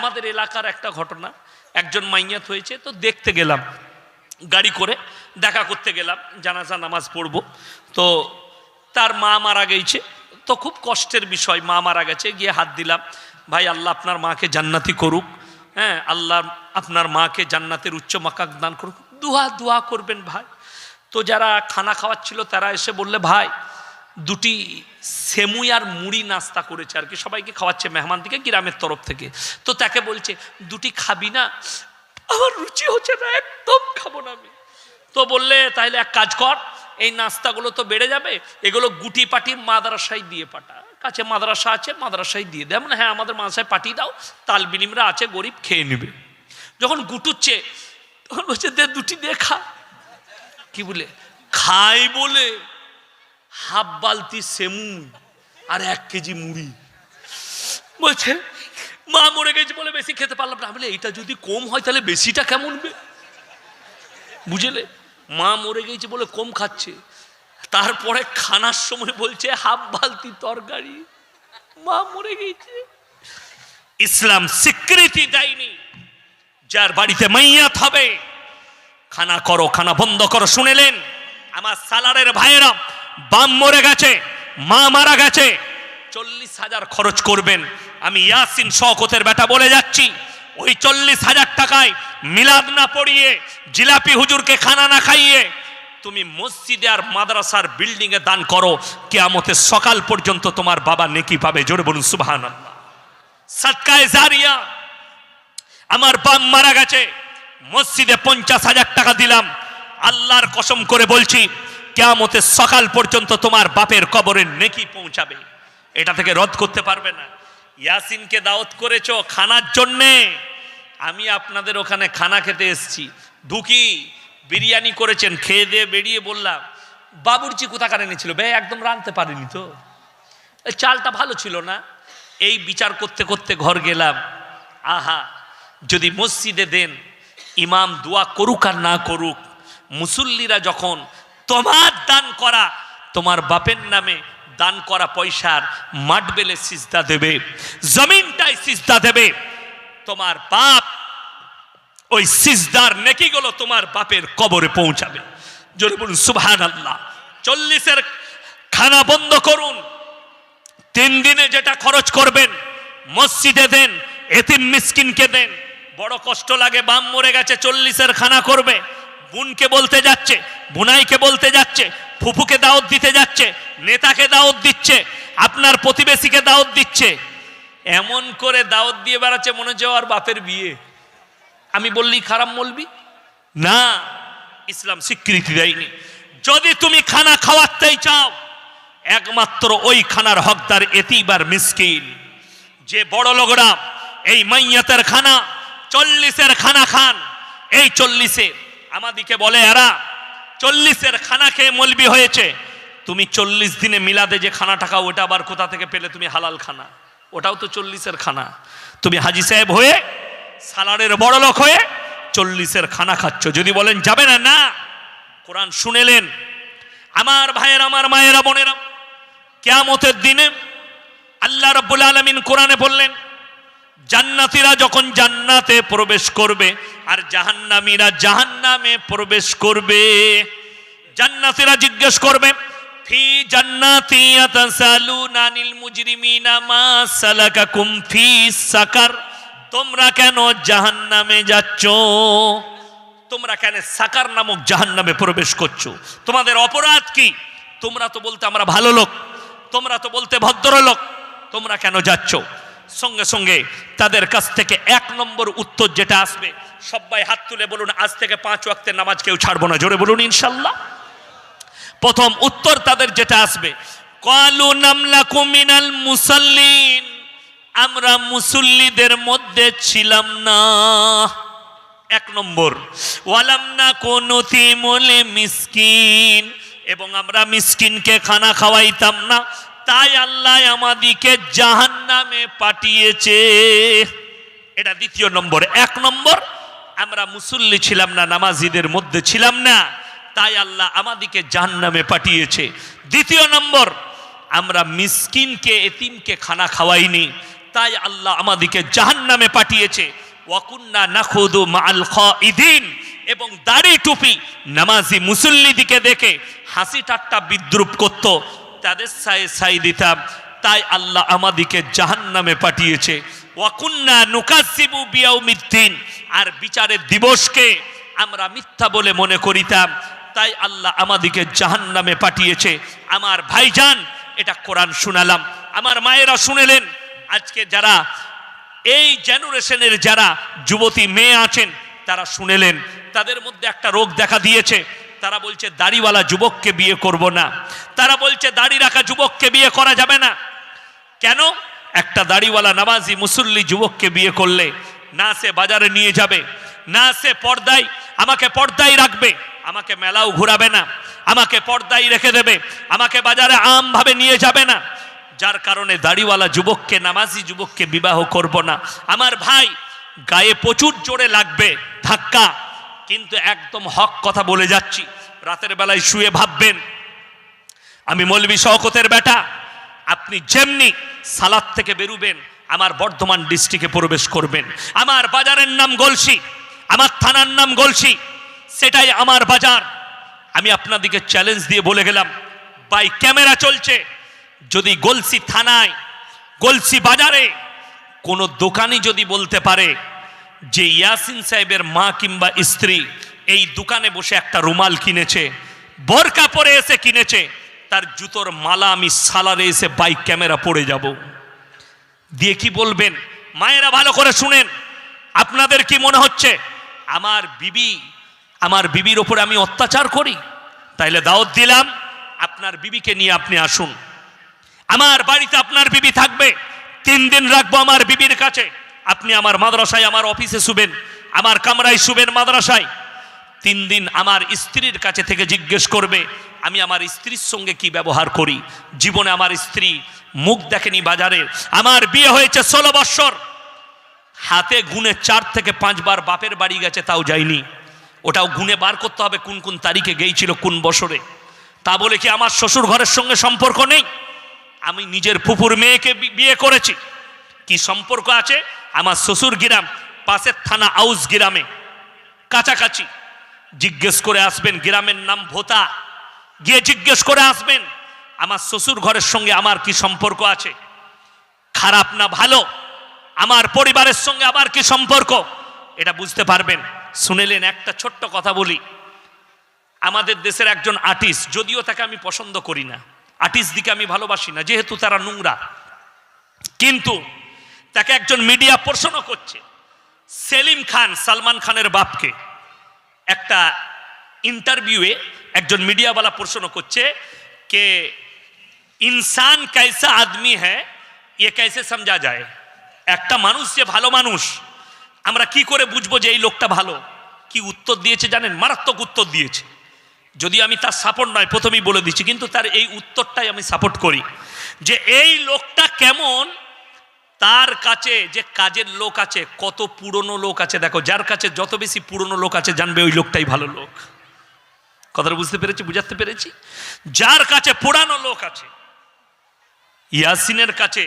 আমাদের এলাকার একটা ঘটনা। একজন মাইয়াত হয়েছে, তো দেখতে গেলাম, গাড়ি করে দেখা করতে গেলাম, জানাজা, নামাজ পড়ব। তো তার মা মারা গেছে। তো খুব কষ্টের বিষয়, মা মারা গেছে, গিয়ে হাত দিলাম, ভাই, আল্লাহ আপনার মাকে জান্নাতি করুক হ্যাঁ আল্লাহ আপনার মাকে জান্নাতের উচ্চ মাকাক দান করুক। দুয়া, দোয়া করবেন ভাই। তো যারা খানা খাওয়াচ্ছিল, তারা এসে বললে, ভাই দুটি সেমুই আর মুড়ি নাস্তা করেছে আর কি। সবাইকে খাওয়াচ্ছে মেহমান থেকে, গ্রামের তরফ থেকে। তো তাকে বলছে, দুটি খাবি না? আমার রুচি হচ্ছে না, একদম খাব না আমি। তো বললে তাহলে এক কাজ কর, এই নাস্তাগুলো তো বেড়ে যাবে, এগুলো গুটি পাটি মাদ্রাসায় দিয়ে পাঠা। কাছে মাদ্রাসা আছে, মাদ্রাসায় দিয়ে দেয় মানে হ্যাঁ আমাদের মাদ্রাসায় পাঠিয়ে দাও, তাল বিনিমরা আছে, গরিব খেয়ে নেবে। যখন গুটুচ্ছে, তখন বলছে, দে দুটি দিয়ে খা। কি বলে? খাই বলে। হাফ বালতি সেমু আর এক কেজি মুড়ি। বলছে, মা মরে গেছে বলে বেশি খেতে পারলাম না। বলে এইটা যদি কম হয় তাহলে বেশিটা কেমন বুঝলে? মা মরে গেছে বলে কম খাচ্ছে। তারপরে খানার সময় বলছে, হাফ বালতি তরকারি, মা মরে গেছে। ইসলাম স্বীকৃতি দেয়নি। যার বাড়িতে মাইয়াত হবে, খানা করো, খানা বন্ধ করো শুনেলেন আমার সালারের ভাইয়েরা বাম মরে গেছে, মা মারা গেছে। চল্লিশ হাজার খরচ করবেন। আমি ইয়াসিন শকতের বেটা বলে যাচ্ছি, ওই চল্লিশ হাজার টাকায় মিলাদ না পড়িয়ে জিলাপি হুজুরকে খানা না খাইয়ে তুমি মসজিদে আর মাদ্রাসার বিল্ডিং এ দান করো, কেয়ামতের সকাল পর্যন্ত তোমার বাবা নেকি পাবে। জোরে বলুন সুবহান জারিয়া, আমার বাম মারা গেছে, মসজিদে পঞ্চাশ হাজার টাকা দিলাম। আল্লাহর কসম করে বলছি কেয়ামতের সকাল পর্যন্ত তোমার বাপের কবরের নেকি পৌঁছাবে। এটা থেকে রদ করতে পারবে না। ইয়াসিনকে দাওয়াত করেছ খানার জন্যে। আমি আপনাদের ওখানে খানা খেতে এসেছি। ঢুকি বিরিয়ানি করেছেন, খেয়ে দিয়ে বেরিয়ে বললাম, বাবুর্চি কোথাকার এনেছিল বে? একদম রাঁধতে পারিনি তো। চালটা ভালো ছিল না? এই বিচার করতে করতে ঘর গেলাম। আহা, যদি মসজিদে দেন, ইমাম দোয়া করুক আর না করুক, মুসল্লিরা যখন তোমার দান করা, তোমার বাপের নামে দান করা পয়সার মাঠ বেলে সিজদা দেবে জমিনটাই সিজদা দেবে। তোমার বাপ ওই সিজদার নেকিগুলো তোমার বাপের কবরে পৌঁছাবে। জোরে বলুন সুবহান আল্লাহ চল্লিশের খানা বন্ধ করুন। তিন দিনে যেটা খরচ করবেন, মসজিদে দেন, এতিম মিসকিনকে দেন। বড় কষ্ট লাগে, বাম মরে গেছে, চল্লিশের খানা করবে। বোনকে বলতে যাচ্ছে, বুনাইকে বলতে যাচ্ছে, ফুফুকে দাওয়াত দিতে যাচ্ছে, নেতাকে দাওয়াত দিচ্ছে, আপনার প্রতিবেশীকে দাওয়াত দিচ্ছে। এমন করে দাওয়াত দিয়ে বেড়াচ্ছে মনে আর বাপের বিয়ে। আমি বললি খারাপ বলবি? না, ইসলাম স্বীকৃতি দেয়নি। যদি তুমি খানা খাওয়াতেই চাও, একমাত্র ওই খানার হকদার এতিবার মিসকিন। যে বড় লোকরা এই মাইয়াতের খানা, চল্লিশের খানা খান, এই চল্লিশে আমাদিকে বলে, এরা চল্লিশের খানা খেয়ে মলবি হয়েছে। তুমি চল্লিশ দিনে মিলাদে যে খানা টাকা ওটা আবার কোথা থেকে পেলে তুমি হালাল খানা? ওটাও তো চল্লিশের খানা। তুমি হাজি সাহেব হয়ে, সালারের বড় লোক হয়ে চল্লিশের খানা খাচ্ছ। যদি বলেন, যাবে না? না। কোরআন শুনেলেন। আমার ভাইয়ের, আমার মায়েরা, বোনেরা, কেয়ামতের দিনে আল্লাহ রব্বুল আলমিন কোরআনে বললেন জান্নাতীরা যখন জান্নাতে প্রবেশ করবে, আর জাহান্নামীরা জাহান্নামে প্রবেশ করবে, জান্নাতীরা জিজ্ঞেস করবে, ফি জান্নাতি ইয়াতাসালুনা আনিল মুজরিমিনা মা সালাকাকুম ফি সাকার, তোমরা কেন জাহান্নামে যাচ্ছ? তোমরা কেন সাকার নামক জাহান্নামে প্রবেশ করছ? তোমাদের অপরাধ কি? তোমরা তো বলতে আমরা ভালো লোক, তোমরা তো বলতে ভদ্রলোক তোমরা কেন যাচ্ছ? সঙ্গে সঙ্গে তাদের কাছ থেকে এক নম্বর উত্তর যেটা আসবে, সবাই হাত তুলে বলুন, আজ থেকে পাঁচ ওয়াক্তের নামাজ কেউ ছাড়বো না, জোরে বলুন ইনশাল্লাহ। প্রথম উত্তর তাদের যেটা আসবে, কালু নামলাকু মিনাল মুসাল্লিন, আমরা মুসল্লিদের মধ্যে ছিলাম না। এক নম্বর, ওয়ালাম না কোনো মিসকিন, এবং আমরা মিসকিনকে খানা খাওয়াইতাম না তাই আল্লাহ আমাদিকে জাহান নামে পাঠিয়েছে। এটা দ্বিতীয় নম্বর। এক নম্বর, আমরা মুসল্লি ছিলাম না, নামাজিদের মধ্যে ছিলাম না, তাই আল্লাহ আমাদিকে জাহান নামে পাঠিয়েছে। দ্বিতীয় নম্বর, আমরা মিসকিনকে, এতিমকে খানা খাওয়াইনি, তাই আল্লাহ আমাদেরকে জাহান্নামে পাঠিয়েছে। ওয়াকুন্না নাখুদু মাআল খাইদিন এবং দাড়ি টুপি নামাজি মুসল্লিদিকে দেখে হাসি ঠাট্টা বিদ্রুপ করত। তাদের সায়ে সাই দিতাম। তাই আল্লাহ আমাদিকে জাহান্নামে পাঠিয়েছে। ওয়াকুন্না নুকাসিবু বিয়াউমিদ্দিন। আর বিচারের দিবসকে আমরা মিথ্যা বলে মনে করিতাম। তাই আল্লাহ আমাদিকে জাহান্নামে পাঠিয়েছে। আমার ভাইজান, এটা কোরআন শুনালাম। আমার মায়েরা শুনেলেন, আজকে যারা, এই জেনারেশনের যারা যুবতী মেয়ে আছেন, তারা শুনেলেন। তাদের মধ্যে একটা রোগ দেখা দিয়েছে। তারা বলছে, দাড়িওয়ালা যুবককে বিয়ে করব না। তারা বলছে, দাড়ি রাখা যুবককে বিয়ে করা যাবে না। কেন? একটা দাড়িওয়ালা নামাজি মুসল্লি যুবককে বিয়ে করলে না সে বাজারে নিয়ে যাবে, না সে পর্দায়, আমাকে পর্দায় রাখবে, আমাকে মেলাও ঘুরাবে না, আমাকে পর্দায় রেখে দেবে, আমাকে বাজারে আমভাবে নিয়ে যাবে না। যার কারণে দাড়িওয়ালা যুবককে, নামাজি যুবককে বিবাহ করব না। আমার ভাই, গায়ে প্রচুর জোরে লাগবে, ধাক্কা। কিন্তু একদম হক কথা বলে যাচ্ছি। রাতের বেলায় শুয়ে ভাববেন, আমি মৌলবী শওকতের বেটা, আপনি যেমনি সালাদ থেকে বেরুবেন, আমার বর্ধমান ডিস্ট্রিক্টে প্রবেশ করবেন। আমার বাজারের নাম গলসি, আমার থানার নাম গলসি, সেটাই আমার বাজার। আমি আপনাদিকে চ্যালেঞ্জ দিয়ে বলে গেলাম, বাই ক্যামেরা চলছে, যদি গলসি থানায়, গলসি বাজারে কোনো দোকানই যদি বলতে পারে যে ইয়াসিন সাহেবের মা কিংবা স্ত্রী এই দোকানে বসে একটা রুমাল কিনেছে, বরকা পরে এসে কিনেছে, তার জুতোর মালা আমি সালারে এসে বাইক ক্যামেরা পড়ে যাব। দিয়ে কি বলবেন? মায়েরা ভালো করে শুনেন, আপনাদের কি মনে হচ্ছে? আমার বিবি, আমার বিবির ওপরে আমি অত্যাচার করি? তাইলে দাওয়াত দিলাম, আপনার বিবিকে নিয়ে আপনি আসুন। আমার বাড়িতে আপনার বিবি থাকবে, তিন দিন রাখব আমার বিবির কাছে। আপনি আমার মাদ্রাসায়, আমার অফিসে শুবেন, আমার কামরায় শুবেন মাদ্রাসায়। তিন দিন আমার স্ত্রীর কাছে থেকে জিজ্ঞেস করবে, আমি আমার স্ত্রীর সঙ্গে কি ব্যবহার করি? জীবনে আমার স্ত্রী মুখ দেখেনি বাজারে। আমার বিয়ে হয়েছে ষোলো বৎসর। হাতে গুনে চার থেকে পাঁচবার বাপের বাড়ি গেছে, তাও যায়নি। ওটাও গুনে বার করতে হবে, কোন কোন তারিখে গিয়েছিল, কোন বছরে। তা বলে কি আমার শ্বশুর ঘরের সঙ্গে সম্পর্ক নেই? আমি নিজের ফুপুর মেয়েকে বিয়ে করেছি। কি সম্পর্ক আছে? আমার শ্বশুর গ্রাম, পাশের থানা আউস গ্রামে। কাছাকাছি। জিজ্ঞেস করে আসবেন, গ্রামের নাম ভোতা। গিয়ে জিজ্ঞেস করে আসবেন, আমার শ্বশুর ঘরের সঙ্গে আমার কি সম্পর্ক আছে? খারাপ না ভালো? আমার পরিবারের সঙ্গে আমার কি সম্পর্ক? এটা বুঝতে পারবেন। শুনেলেন, একটা ছোট্ট কথা বলি। আমাদের দেশের একজন আর্টিস্ট, যদিও তাকে আমি পছন্দ করি না। আর্টিস্ট দিকে আমি ভালোবাসি না, যেহেতু তারা নোংরা। কিন্তু তাকে একজন মিডিয়া প্রশ্নও করছে। সেলিম খান, সালমান খানের বাপকে। একটা ইন্টারভিউয়ে একজন মিডিয়াওয়ালা প্রশ্ন করছে কে ইনসান কাইসা আদমি হ্যাঁ এ কাইসে সমঝা যায়? একটা মানুষ যে ভালো মানুষ, আমরা কি করে বুঝব যে এই লোকটা ভালো? কি উত্তর দিয়েছে জানেন? মারাত্মক উত্তর দিয়েছে। যদি আমি তার সাপোর্ট নয়, প্রথমেই বলে দিচ্ছি, কিন্তু তার এই উত্তরটাই আমি সাপোর্ট করি যে এই লোকটা কেমন তার কাছে যে কাজের লোক আছে, কত পুরনো লোক আছে দেখো, যার কাছে যত বেশি পুরনো লোক আছে জানবে ওই লোকটাই ভালো লোক। কথাটা বুঝতে পেরেছি, বুঝাতে পেরেছি? যার কাছে পুরানো লোক আছে, ইয়াসিনের কাছে,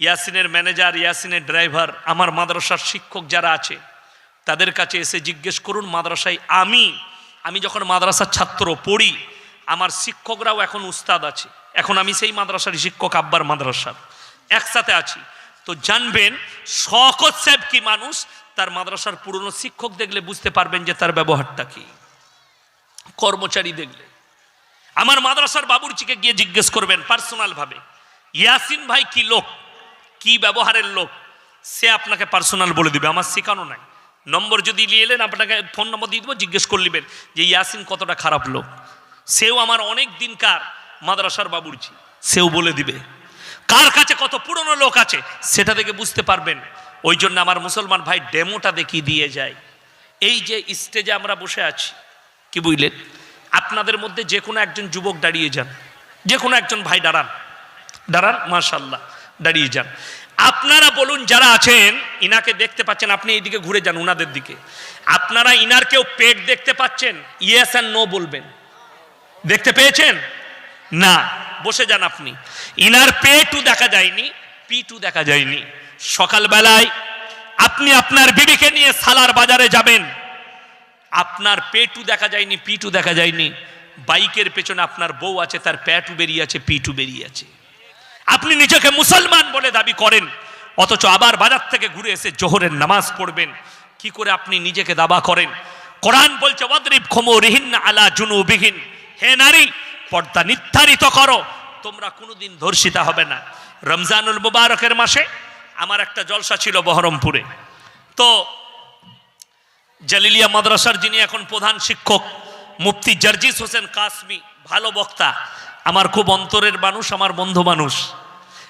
ইয়াসিনের ম্যানেজার, ইয়াসিনের ড্রাইভার, আমার মাদ্রাসার শিক্ষক যারা আছে, তাদের কাছে এসে জিজ্ঞেস করুন মাদ্রাসায়, আমি আমি যখন মাদ্রাসার ছাত্র, পড়ি, আমার শিক্ষকরাও এখন উস্তাদ আছে। এখন আমি সেই মাদ্রাসার শিক্ষক, আব্বার মাদ্রাসার। একসাথে আছি। তো জানবেন শকত সাহেব কি মানুষ? তার মাদ্রাসার পুরনো শিক্ষক দেখলে বুঝতে পারবেন যে তার ব্যবহারটা কি। কর্মচারী দেখলে। আমার মাদ্রাসার বাবুরচিকে গিয়ে জিজ্ঞেস করবেন পার্সোনাল ভাবে ইয়াসিন ভাই কি লোক? কি ব্যবহারের লোক? সে আপনাকে পার্সোনাল বলে দিবে, আমার শেখানো নাই। নম্বর যদি নিয়ে এলেন, আপনাকে ফোন নম্বর দিয়ে দেবো, জিজ্ঞেস করলিবেন যে ইয়াসিন কতটা খারাপ লোক। সেও আমার অনেক দিনকার মাদ্রাসার বাবুরচি, সেও বলে দিবে। কার কাছে কত পুরনো লোক আছে, সেটা দেখে বুঝতে পারবেন। ওই জন্য আমার মুসলমান ভাই ডেমোটা দেখিয়ে দিয়ে যায়। এই যে স্টেজে আমরা বসে আছি, কি বুঝলেন? আপনাদের মধ্যে যে কোনো একজন যুবক দাঁড়িয়ে যান, যে কোনো একজন ভাই দাঁড়ান। দাঁড়ান মাশাল্লাহ দাঁড়িয়ে যান। আপনারা বলুন যারা আছেন, ইনাকে দেখতে পাচ্ছেন, আপনি এইদিকে ঘুরে যান উনাদের দিকে। আপনারা ইনার কেউ পেট দেখতে পাচ্ছেন? ইয়েস অ্যান্ড নো বলবেন। দেখতে পেয়েছেন? না। বসে যান আপনি। ইনার পেটও দেখা যায়নি, পিটু দেখা যায়নি। সকালবেলায় আপনি আপনার বিবিকে নিয়ে সালার বাজারে যাবেন। আপনার পেটু দেখা যায়নি, পিটু দেখা যায়নি। বাইকের পেছনে আপনার বউ আছে, তার প্যাটু বেরিয়ে আছে, পিটু বেরিয়ে আছে। আপনি নিজেকে মুসলমান বলে দাবি করেন, অথচ আবার বাজার থেকে ঘুরে এসে জোহরের নামাজ পড়বেন। কি করে আপনি নিজেকে দাবা করেন? কোরআন বলছে, ওয়াদরিব খমরিহিন আলা জুনুবিহীন। হে নারী পর্দা নির্ধারিত করো। তোমরা কোনোদিন ধর্ষিতা হবে না। রমজানুল মুবারকের মাসে আমার একটা জলসা ছিল বহরমপুরে। তো জালিলিয়া মাদ্রাসার যিনি এখন প্রধান শিক্ষক, মুফতি জার্জিস হোসেন কাসমি, ভালো বক্তা, আমার খুব অন্তরের মানুষ, আমার বন্ধু মানুষ।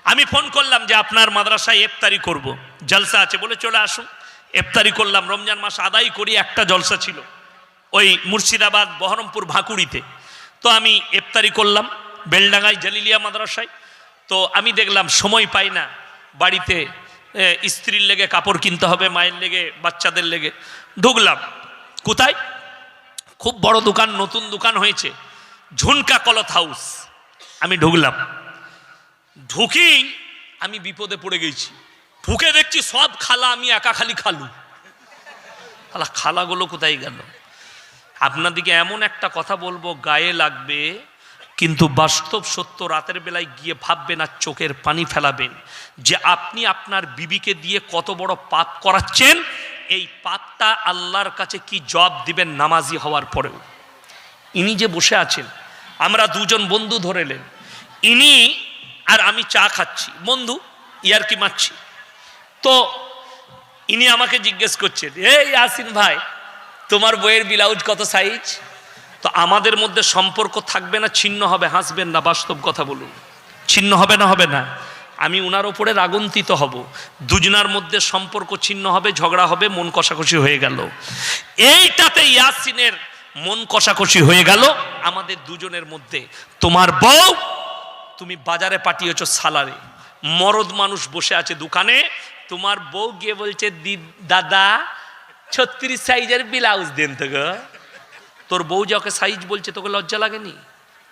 আমি ফোন করলাম যে আপনার মাদ্রাসায় ইফতারি করব। জলসা আছে বলে চলে আসুন। ইফতারি করলাম। রমজান মাস আদায় করি, একটা জলসা ছিল। ওই মুর্শিদাবাদ বহরমপুর ভাকুড়িতে। তো আমি ইফতারি করলাম বেলডাঙ্গায় জালিলিয়া মাদ্রাসায়। তো আমি দেখলাম সময় পাই না বাড়িতে স্ত্রীর লেগে কাপড় কিনতে হবে, মায়ের লেগে, বাচ্চাদের লেগে। ঢুকলাম। কোথায়? খুব বড় দোকান, নতুন দোকান হয়েছে, ঝুনকা কলত হাউস। আমি ঢুকলাম। ঢুকি আমি বিপদে পড়ে গেছি। ঢুকে দেখছি সব খালা আমি একা খালি খালু। খালা, খালাগুলো কোথায় গেল? আপনাদিকে এমন একটা কথা বলব, গায়ে লাগবে, কিন্তু বাস্তব সত্য রাতের বেলায় গিয়ে ভাববেন আর চোখের পানি ফেলাবেন যে আপনি আপনার বিবিকে দিয়ে কত বড় পাপ করাচ্ছেন। এই পাপটা আল্লাহর কাছে কি জব দিবেন নামাজি হওয়ার পরেও? ইনি যে বসে আছেন, আমরা দুজন বন্ধু ধরেলেন ইনি আর আমি চা খাচ্ছি। বন্ধু ইয়ার কি মারছি। তো ইনি আমাকে জিজ্ঞেস করছেন, এই আসিন ভাই তোমার বইয়ের ব্লাউজ কত সাইজ? তো আমাদের মধ্যে সম্পর্ক থাকবে না, ছিন্ন হবে। হাসবেন না, বাস্তব কথা বলুন। ছিন্ন হবে না হবে না। আমি উনার ওপরে রাগন্তিত হব। দুজনার মধ্যে সম্পর্ক ছিন্ন হবে, ঝগড়া হবে, মন কষাকষি হয়ে গেল। এইটাতে ইয়াসিনের মন কষাকষি হয়ে গেল আমাদের দুজনের মধ্যে। তোমার বউ, তুমি বাজারে পাঠিয়েছ সালারে। মরদ মানুষ বসে আছে দোকানে। তোমার বউ গিয়ে বলছে, "দি- দাদা ছত্রিশ সাইজের ব্লাউজ দেন তো গো। তোর বউ যে ওকে সাইজ বলছে, তোকে লজ্জা লাগেনি?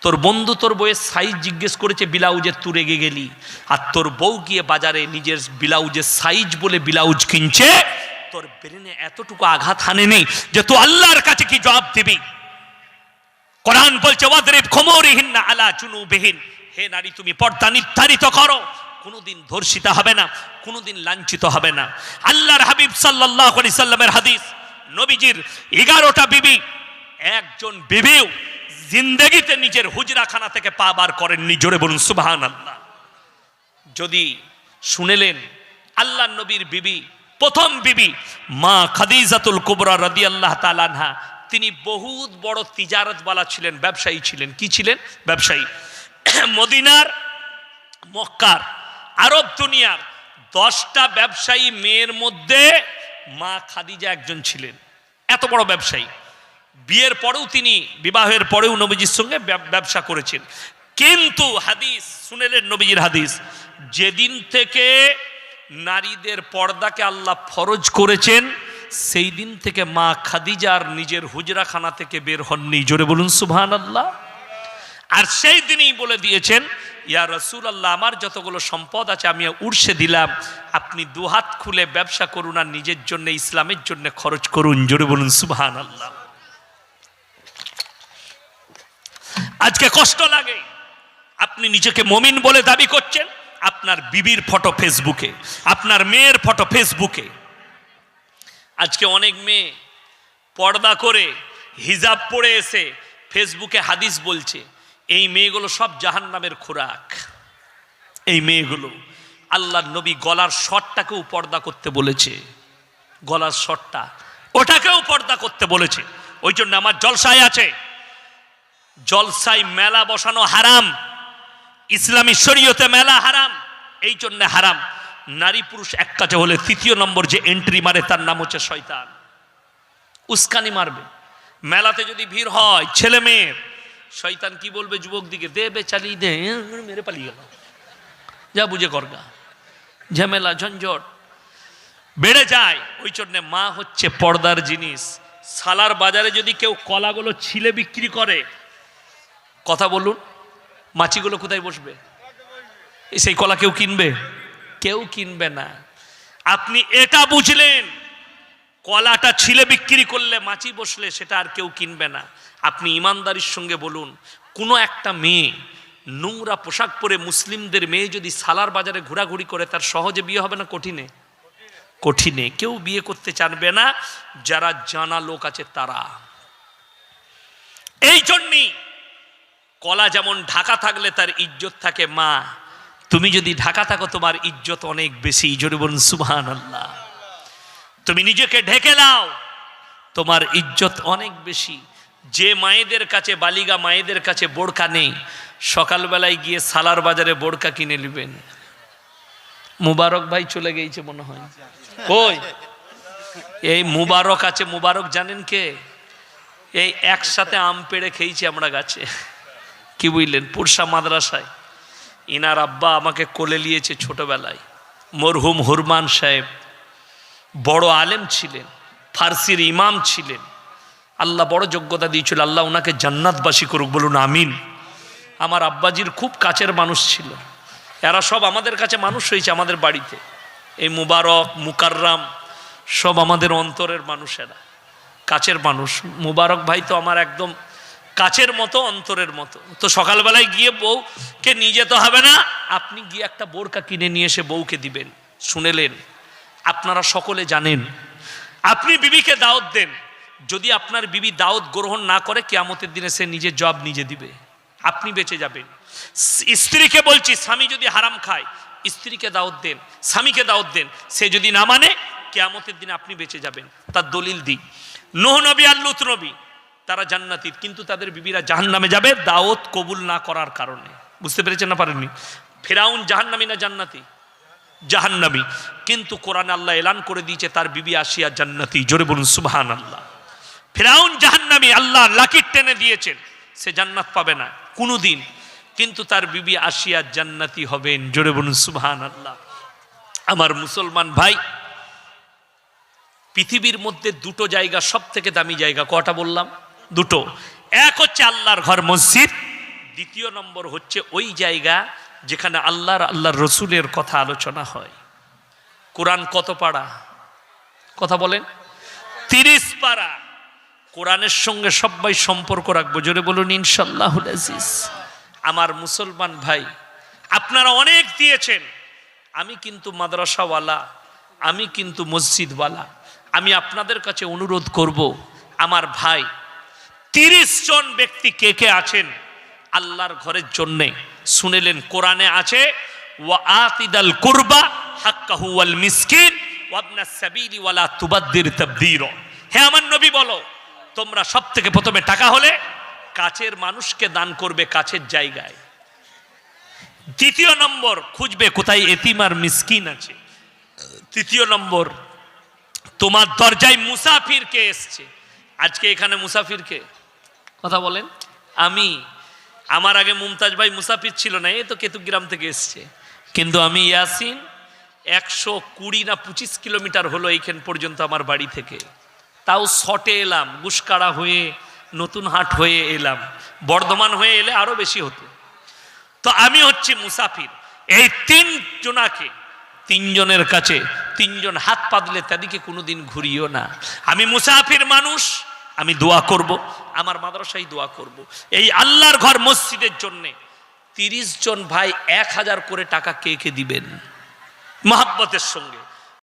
তোর বন্ধু তোর বউয়ের সাইজ জিজ্ঞেস করেছে, ব্লাউজের তুই রেগে গেলি। আর তোর বউ গিয়ে বাজারে নিজের ব্লাউজের সাইজ বলে ব্লাউজ কিনছে, তোর ব্রেনে এতটুকু আঘাত হানে নেই যে তুই আল্লাহর কাছে কি জবাব দিবি? কোরআন বলছে, ওয়াদরিব খমরিহীন আলা চুনুবিহীন হে নারী, তুমি পর্দা নির্ধারিত করো। কোনোদিন ধর্ষিতা হবে না, কোনোদিন লাঞ্ছিত হবে না। আল্লাহর হাবিব সাল্লাল্লাহু আলাইহি সাল্লামের হাদিস, নবীজির এগারোটা বিবি, একজন বিবিও জিন্দেগিতে নিজের হুজরাখানা থেকে পা বার করেননি। জোরে বলুন সুবহান আল্লাহ যদি শুনেলেন আল্লাহ নবীর বিবি, প্রথম বিবি, মা খাদিজাতুল কুবরা রাদি আল্লাহ তালানহা তিনি বহুত বড় তিজারতওয়ালা ছিলেন, ব্যবসায়ী ছিলেন। কি ছিলেন? ব্যবসায়ী। মদিনার মক্কার আরব দুনিয়ার দশটা ব্যবসায়ী মেয়ের মধ্যে মা খাদিজা একজন ছিলেন। এত বড় ব্যবসায়ী। বিয়ের পরেও তিনি, বিবাহের পরেও নবীজির সঙ্গে ব্যবসা করেছেন। কিন্তু হাদিস শুনেলেন নবীজির হাদিস, যেদিন থেকে নারীদের পর্দাকে আল্লাহ ফরজ করেছেন, সেই দিন থেকে মা খাদিজার নিজের হুজরাখানা থেকে বের হননি। জোরে বলুন সুবহান আল্লাহ আর সেই দিনই বলে দিয়েছেন ইয়া রসুল আল্লাহ আমার যতগুলো সম্পদ আছে আমি উড়সে দিলাম। আপনি দুহাত খুলে ব্যবসা করুন আর নিজের জন্য, ইসলামের জন্য খরচ করুন। জোরে বলুন সুবহান আল্লাহ আজকে কষ্ট লাগে। আপনি নিজেকে মমিন বলে দাবি করছেন, আপনার বিবির ফটো ফেসবুকে, আপনার মেয়ের ফটো ফেসবুকে। আজকে অনেক মেয়ে পর্দা করে হিজাব পরে এসে ফেসবুকে হাদিস বলছে। এই মেয়েগুলো সব জাহান্নামের খোরাক। এই মেয়েগুলো আল্লাহ নবী গলার শটটাকেও পর্দা করতে বলেছে। গলার শটটা ওটাকেও পর্দা করতে বলেছে। ওই জন্য আমার জলসায় আছে। জলসায় মেলা বসানো হারাম। ইসলামী শরীয়তে মেলা হারাম। এই জন্য হারাম। নারী পুরুষ এক কাজে হলে তৃতীয় নম্বর যে এন্ট্রি মারে তার নাম হচ্ছে শয়তান। উস্কানি মারবে। মেলাতে যদি ভিড় হয়, ছেলে মেয়ের শয়তান কি বলবে যুবক দিকে? দে বে চালিয়ে দে, মেরে পালিয়ে গেল। যা বুঝে করগা ঝামেলা, ঝঞ্ঝট। বেড়ে যায়। ওই জন্যে মা হচ্ছে পর্দার জিনিস। সালার বাজারে যদি কেউ কলাগুলো ছিলে বিক্রি করে, কথা বলুন, মাছিগুলো কোথায় বসবে? সেই কলা কেউ কিনবে? কেউ কিনবে না। আপনি এটা বুঝলেন। কলাটা ছিলে বিক্রি করলে মাছি বসলে সেটা আর কেউ কিনবে না। আপনি ইমানদারির সঙ্গে বলুন, কোনো একটা মেয়ে নোংরা পোশাক পরে মুসলিমদের মেয়ে যদি সালার বাজারে ঘোরাঘুরি করে, তার সহজে বিয়ে হবে না কঠিনে? কঠিনে। কেউ বিয়ে করতে চানবে না, যারা জানা লোক আছে তারা। এই জন্যই কলা যেমন ঢাকা থাকলে তার ইজ্জত থাকে, মা, তুমি যদি ঢাকা থাকো তোমার ইজ্জত অনেক বেশি। জোরে বলুন সুবহান আল্লাহ তুমি নিজেকে ঢেকে নাও। তোমার ইজ্জত অনেক বেশি। যে মায়েদের কাছে বালিগা মায়েদের কাছে বোরকা নেই, সকালবেলায় গিয়ে সালার বাজারে বোরকা কিনে নেবেন। মুবারক ভাই চলে গিয়েছে মনে হয়। কই? এই মুবারক আছে, মুবারক জানেন কে? এই একসাথে আম পেড়ে খেয়েছি আমরা গাছে। কি বুঝলেন? পুরসা মাদ্রাসায়। ইনার আব্বা আমাকে কোলে নিয়েছে ছোটবেলায়। মরহুম হুরমান সাহেব। বড় আলেম ছিলেন, ফার্সির ইমাম ছিলেন। আল্লাহ বড় যোগ্যতা দিয়েছিল, আল্লাহ ওনাকে জান্নাতবাসী করুক, বলুন আমিন। আমার আব্বাজির খুব কাছের মানুষ ছিল। এরা সব আমাদের কাছে মানুষ হয়েছে আমাদের বাড়িতে। এই মুবারক, মুকাররাম, সব আমাদের অন্তরের মানুষেরা কাছের মানুষ। মুবারক ভাই তো আমার একদম কাছের মতো, অন্তরের মতো। তো সকালবেলায় গিয়ে বউকে নিয়ে যেতে হবে না। আপনি গিয়ে একটা বোরকা কিনে নিয়ে এসে বউকে দিবেন, শুনেলেন। আপনারা সকলে জানেন। আপনি বিবিকে দাওয়াত দেন। যদি আপনার বিবি দাওয়াত গ্রহণ না করে, কেয়ামতের দিনে সে নিজের জব নিজে দিবে। আপনি বেঁচে যাবেন। স্ত্রীকে বলছি, স্বামী যদি হারাম খায়, স্ত্রীকে দাওয়াত দেন, স্বামীকে দাওয়াত দেন। সে যদি না মানে কেয়ামতের দিনে আপনি বেঁচে যাবেন। তার দলিল দিই। নোহ নবী আর লুত নবী, তারা জান্নাতির কিন্তু তাদের বিবিরা জাহান্নামে যাবে দাওয়াত কবুল না করার কারণে। বুঝতে পেরেছেন না পারেননি? ফেরাউন জাহান্নামী না জান্নাতি? জাহান্নামী। কিন্তু কোরআন আল্লাহ এলান করে দিয়েছে, তার বিবি আসিয়া জান্নাতি। জোরে বলুন সুবহান আল্লাহ ফেরাউন জাহান্নামী, আল্লাহ লাকির টেনে দিয়েছেন। সে জান্নাত পাবে না কোনো দিন কিন্তু তার বিবি আসিয়া জান্নাতি হবেন। জোরে বলুন সুবহান আল্লাহ আমার মুসলমান ভাই, পৃথিবীর মধ্যে দুটো জায়গা সব থেকে দামি জায়গা, কটা বললাম? দুটো। এক হচ্ছে আল্লাহর ঘর মসজিদ, দ্বিতীয় নম্বর হচ্ছে ওই জায়গা যেখানে আল্লাহর আল্লাহর রসুলের কথা আলোচনা হয়। কোরআন কত পাড়া? কথা বলেন। তিরিশ পাড়া। কোরআনের সঙ্গে সবাই সম্পর্ক রাখব। জোরে বলুন ইনশাল্লাহ আমার মুসলমান ভাই, আপনারা অনেক দিয়েছেন। আমি কিন্তু মাদ্রাসাওয়ালা, আমি কিন্তু মসজিদওয়ালা। আমি আপনাদের কাছে অনুরোধ করব, আমার ভাই, তিরিশ জন ব্যক্তি কে কে আছেন? আল্লাহর ঘরের জন্যে শুনেলেন, কোরআনে আছে, ওয়া আতিদাল কুরবা হাক্কাহু ওয়াল মিসকিন ওয়াবনা সাবিলি ওয়ালা তুবাদ্দির তাবদীর। হে আমার নবী বলো, তোমরা সব থেকে প্রথমে টাকা হলে কাছের মানুষকে দান করবে কাছের জায়গায়। দ্বিতীয় নম্বর, খুঁজবে কোথায় এতিম আর মিসকিন আছে। তৃতীয় নম্বর, তোমার দরজায় মুসাফির কে এসছে। আজকে এখানে মুসাফির কে কথা বলেন। আমি আমার আগে মুমতাজ ভাই মুসাফির ছিল না, এ তো কেতুগ্রাম থেকে এসছে। কিন্তু আমি ইয়াসিন, একশো কুড়ি না পঁচিশ কিলোমিটার হলো এইখান পর্যন্ত আমার বাড়ি থেকে। তাও শটে এলাম, গুসকাড়া হয়ে, নতুন হাট হয়ে এলাম। বর্ধমান হয়ে এলে আরও বেশি হতো। তো আমি হচ্ছি মুসাফির। এই তিন জনাকে তিনজনের কাছে তিনজন হাত পাতলে তাদেরকে কোনোদিন ঘুরিও না। আমি মুসাফির মানুষ আমি দোয়া করব, আমার মাদ্রাসায় দোয়া করব। এই আল্লাহর ঘর মসজিদের জন্যে তিরিশ জন ভাই এক হাজার করে টাকা কে কে দিবেন? মহাব্বতের সঙ্গে।